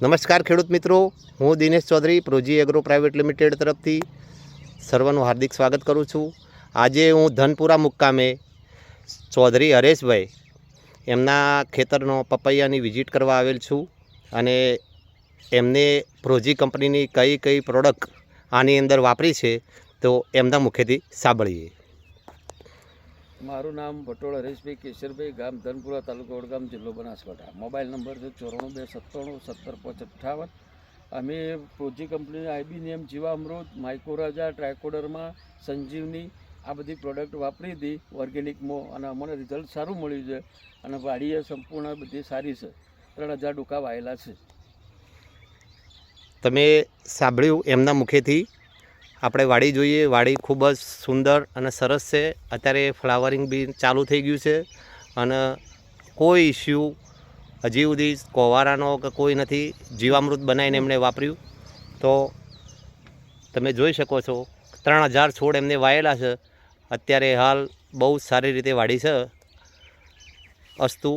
નમસ્કાર ખેડૂત મિત્રો, હું Dinesh Chaudhary, પ્રોજી agro private limited તરફથી સર્વનું હાર્દિક સ્વાગત કરું છું. આજે હું ધનપુરા મુક્કામે ચૌધરી હરેશભાઈ એમના ખેતરનો પપૈયાની વિઝિટ કરવા આવેલ છું અને એમને પ્રોજી કંપનીની કઈ કઈ પ્રોડક્ટ આની અંદર વાપરી છે તો એમના મુખેથી સાંભળીએ. મારું નામ ભટોળ હરેશભાઈ કેશરભાઈ, ગામ ધનપુરા તાલુકો વડગામ જિલ્લો બનાસકાંઠા. મોબાઈલ નંબર છે ચોરાણું બે સત્તાણું સત્તર પાંચ અઠ્ઠાવન અમે પ્રોજી કંપનીના આઈબીનિયમ જીવામૃત માઇકોરાજા ટ્રાયકોડરમાં સંજીવની આ બધી પ્રોડક્ટ વાપરી હતી ઓર્ગેનિકમાં અને અમને રિઝલ્ટ સારું મળ્યું છે, અને વાડીએ સંપૂર્ણ બધી સારી છે. ત્રણ હજાર ડુકા વાયેલા છે. તમે સાંભળ્યું, એમના મુખેથી આપણે વાડી જોઈએ. વાડી ખૂબ જ સુંદર અને સરસ છે. અત્યારે ફ્લાવરિંગ બી ચાલુ થઈ ગયું છે અને કોઈ ઇસ્યુ હજી સુધી કોવારાનો કે કોઈ નથી જીવામૃત બનાવીને એમણે વાપર્યું. તો તમે જોઈ શકો છો, ત્રણ હજાર છોડ એમને વાયેલા છે. અત્યારે હાલ બહુ સારી રીતે વાડી છે. અસ્તુ